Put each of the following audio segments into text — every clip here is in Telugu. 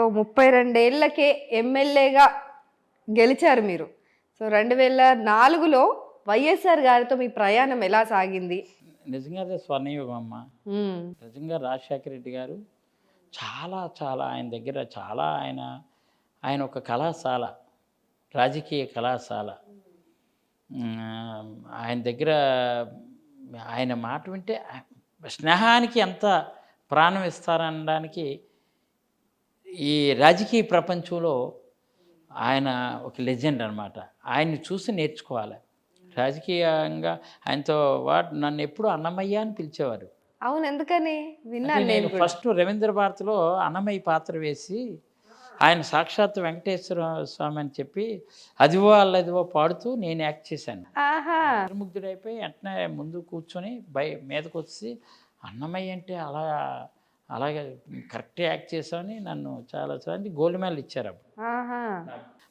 సో ముప్పై రెండేళ్ళకే ఎమ్మెల్యేగా గెలిచారు మీరు. సో రెండు వేల నాలుగులో వైఎస్ఆర్ గారితో మీ ప్రయాణం ఎలా సాగింది? నిజంగా అదే స్వర్ణయుగం అమ్మ మ్మ్. నిజంగా రాజశేఖర రెడ్డి గారు చాలా చాలా ఆయన దగ్గర చాలా ఆయన ఆయన ఒక కళాశాల రాజకీయ కళాశాల. ఆయన దగ్గర ఆయన మాట వింటే స్నేహానికి ఎంత ప్రాణం ఇస్తారనడానికి ఈ రాజకీయ ప్రపంచంలో ఆయన ఒక లెజెండ్ అనమాట ఆయన్ని చూసి నేర్చుకోవాలి. రాజకీయంగా ఆయనతో వాడు నన్ను ఎప్పుడు అన్నమయ్య అని పిలిచేవారు. అవును ఎందుకని? విన్నాను నేను ఫస్ట్ రవీంద్ర భారతిలో అన్నమయ్య పాత్ర వేసి ఆయన సాక్షాత్ వెంకటేశ్వర స్వామి అని చెప్పి అదివో అల్లదివో పాడుతూ నేను యాక్ట్ చేశాను. ముగ్ధుడైపోయి వెంటనే ముందు కూర్చొని బయ మీదకి వచ్చి అన్నమయ్య అంటే అలా అలాగే కరెక్ట్ యాక్ట్ చేసామని నన్ను చాలా చాలా గోల్డ్ మెడల్ ఇచ్చారు అప్పుడు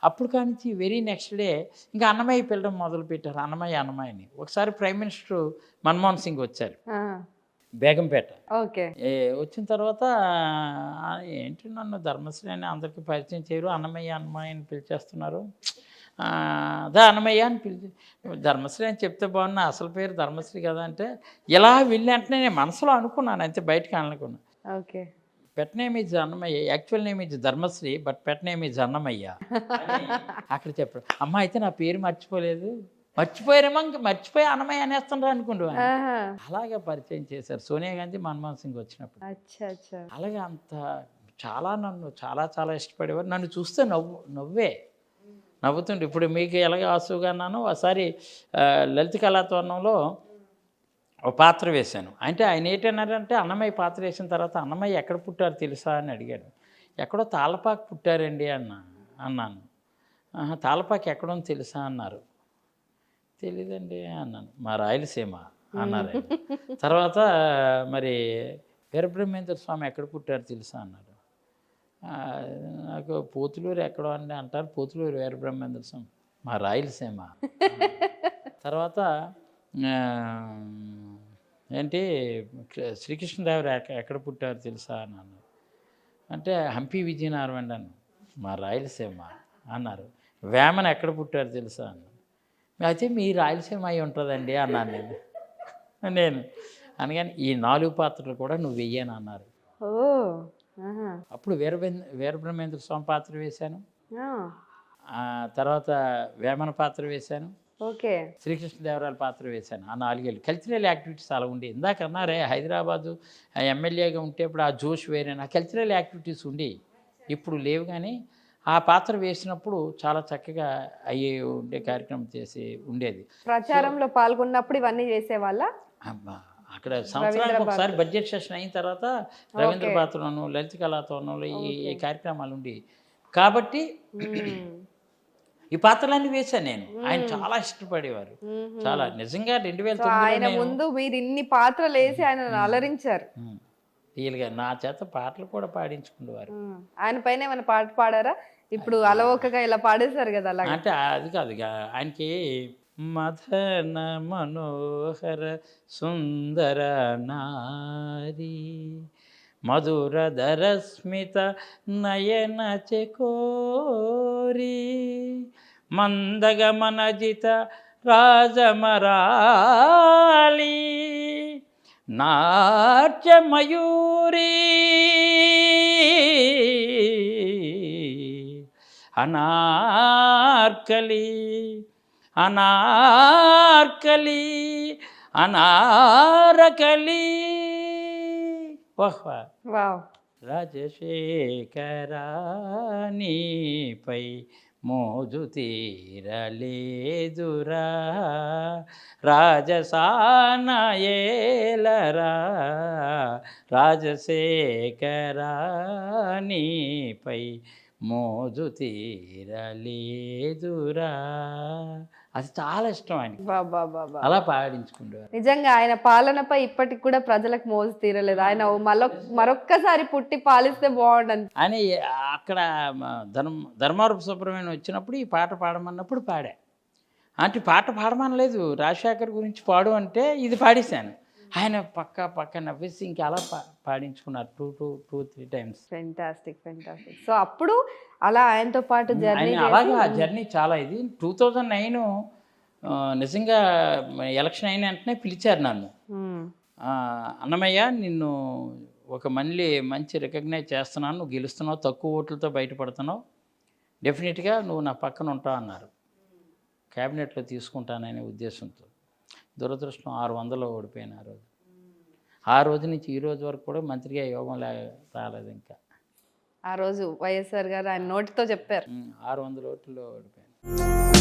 అప్పుడు కానించి వెరీ నెక్స్ట్ డే ఇంకా అన్నమయ్య పిల్లడం మొదలు పెట్టారు అన్నమయ్య అన్నమయ్యని. ఒకసారి ప్రైమ్ మినిస్టర్ మన్మోహన్ సింగ్ వచ్చారు. బేగంపేట. ఓకే. వచ్చిన తర్వాత ఏంటి నన్ను ధర్మశ్రీ అని అందరికీ పరిచయం చేయరు అన్నమయ్య అన్నమయ్య అని పిలిచేస్తున్నారు అదే అన్నమయ్య అని పిలిచి ధర్మశ్రీ అని చెప్తే బాగున్నా అసలు పేరు ధర్మశ్రీ కదా అంటే ఇలా వెళ్ళి అంటే నేను మనసులో అనుకున్నాను అంతే బయటకు అనుకున్నాను okay. Pet name is Annamayya. Actual name is Dharmasri but pet name is Annamayya. అని అక్కడ చెప్పారు. అమ్మ అయితే నా పేరు మర్చిపోలేదు. మర్చిపోయారేమో ఇంక? మర్చిపోయి అన్నమయ్య అనేస్తున్నారు అనుకుంటున్నాను అలాగే పరిచయం చేశారు సోనియా గాంధీ మన్మోహన్ సింగ్ వచ్చినప్పుడు. అలాగే అంత చాలా నన్ను చాలా చాలా ఇష్టపడేవారు. నన్ను చూస్తే నవ్వు నవ్వే. నవ్వుతుండే. ఇప్పుడు మీకు ఎలాగ ఆసుగా అన్నాను ఒకసారి లలిత కళాతోరణంలో ఒక పాత్ర వేశాను. అంటే ఆయన ఏంటన్నారంటే అన్నమయ్య పాత్ర వేసిన తర్వాత అన్నమయ్య ఎక్కడ పుట్టారు తెలుసా? అని అడిగాడు. ఎక్కడో తాళపాకు పుట్టారండి అన్న అన్నాను. "ఆహా, తాళపాకు ఎక్కడో తెలుసా? అన్నారు. తెలీదండి అన్నాను. మా రాయలసీమ అన్నారు. తర్వాత మరి వీరబ్రహ్మేంద్ర స్వామి ఎక్కడ పుట్టారు తెలుసా? అన్నారు "ఆ, నాకు పోతులూరు ఎక్కడో అని అంటారు. పోతులూరు వీరబ్రహ్మేంద్ర స్వామి మా రాయలసీమ తర్వాత ఏంటి? శ్రీకృష్ణదేవరాయ ఎక్క- ఎక్కడ పుట్టారు తెలుసా అని అన్నారు. అంటే హంపి విజయనారాయణ అన్న మా రాయలసీమ అన్నారు. వేమన ఎక్కడ పుట్టారు తెలుసా అన్నారు అయితే మీ రాయలసీమ అయి ఉంటుందండి అన్నాను నేను. నేను అనగానే ఈ నాలుగు పాత్రలు కూడా నువ్వు వెయ్యను అన్నారు. అప్పుడు వీరబ్రహ్మ వీరబ్రహ్మేంద్ర స్వామి పాత్ర వేశాను. తర్వాత వేమన పాత్ర వేశాను. ఓకే. శ్రీకృష్ణదేవరాయల పాత్ర వేశాను. ఆ నాలుగేళ్ళు. కల్చరల్ యాక్టివిటీస్ అలా ఉండి. ఇందాక అన్నారే హైదరాబాదు ఎమ్మెల్యేగా ఉంటే ఇప్పుడు ఆ జోష్ వేరే ఆ కల్చరల్ యాక్టివిటీస్ ఉండి. ఇప్పుడు లేవు కానీ ఆ పాత్ర వేసినప్పుడు చాలా చక్కగా అయ్యే ఉండే కార్యక్రమం చేసి ఉండేది. ప్రచారంలో పాల్గొన్నప్పుడు ఇవన్నీ చేసేవాళ్ళ? అబ్బా, అక్కడ సంవత్సరానికి ఒకసారి బడ్జెట్ సెషన్ అయిన తర్వాత రవీంద్ర పాత్రలోను లలిత కళాతోరణంలో ఈ కార్యక్రమాలు ఉండి. కాబట్టి. ఈ పాత్రలన్నీ వేశాను నేను. ఆయన చాలా ఇష్టపడేవారు. చాలా నిజంగా రెండు వేల ఆయన ముందు మీరు ఇన్ని పాత్రలు వేసి ఆయన అలరించారు. రియల్గా నా చేత పాటలు కూడా పాడించుకునేవారు. ఆయన పైన ఏమైనా పాట పాడారా? ఇప్పుడు అలవోకగా ఇలా పాడేశారు కదా అలాగా? అంటే అది కాదు ఆయనకి మదన మనోహర సుందర నారి మధుర ధరస్మిత నయన చకోరి మందగమనజిత రాజమరాలి నాట్యమయూరీ. అనార్కలి అనార్కలి అనారకలి. రాజశేఖరానిపై మోజు తీరలేదురా రాజసానయేలరా. రాజశేఖరా నీపై మోజు తీరలేదురా. అది చాలా ఇష్టం ఆయనకి. అలా పాడించుకుండేవారు. నిజంగా ఆయన పాలనపై ఇప్పటికి కూడా ప్రజలకు మోజు తీరలేదు. ఆయన మరొ మరొక్కసారి పుట్టి పాలిస్తే బాగుండని. అని అక్కడ ధర్మ ధర్మవరపు సుబ్రహ్మణ్యం వచ్చినప్పుడు ఈ పాట పాడమన్నప్పుడు పాడా. అంటే పాట పాడమనలేదు. రాజశేఖర్ గురించి పాడు అంటే ఇది పాడేశాను. ఆయన పక్క పక్క నవ్వేసి ఇంకా అలా పా పాడించుకున్నారు? Two two two three times. Fantastic fantastic so అప్పుడు అలా ఆయనతో పాటు జర్నీ అలాగా ఆ జర్నీ చాలా ఇది. టూ థౌజండ్ నైన్ నిజంగా ఎలక్షన్ అయిన వెంటనే పిలిచారు నన్ను. అన్నమయ్య నిన్ను ఒక మళ్ళీ మంచి రికగ్నైజ్ చేస్తున్నాను. నువ్వు గెలుస్తున్నావు తక్కువ ఓట్లతో బయటపడుతున్నావు. డెఫినెట్గా నువ్వు నా పక్కన ఉంటావు అన్నారు. క్యాబినెట్లో తీసుకుంటాననే ఉద్దేశంతో. దురదృష్టం ఆరు వందలు ఓడిపోయాను ఆ రోజు. ఆ రోజు నుంచి ఈ రోజు వరకు కూడా మంత్రిగా యోగం లే రాలేదు ఇంకా. ఆ రోజు వైఎస్ఆర్ గారు ఆయన నోటితో చెప్పారు. ఆరు వందల ఓట్లు ఓడిపోయాను.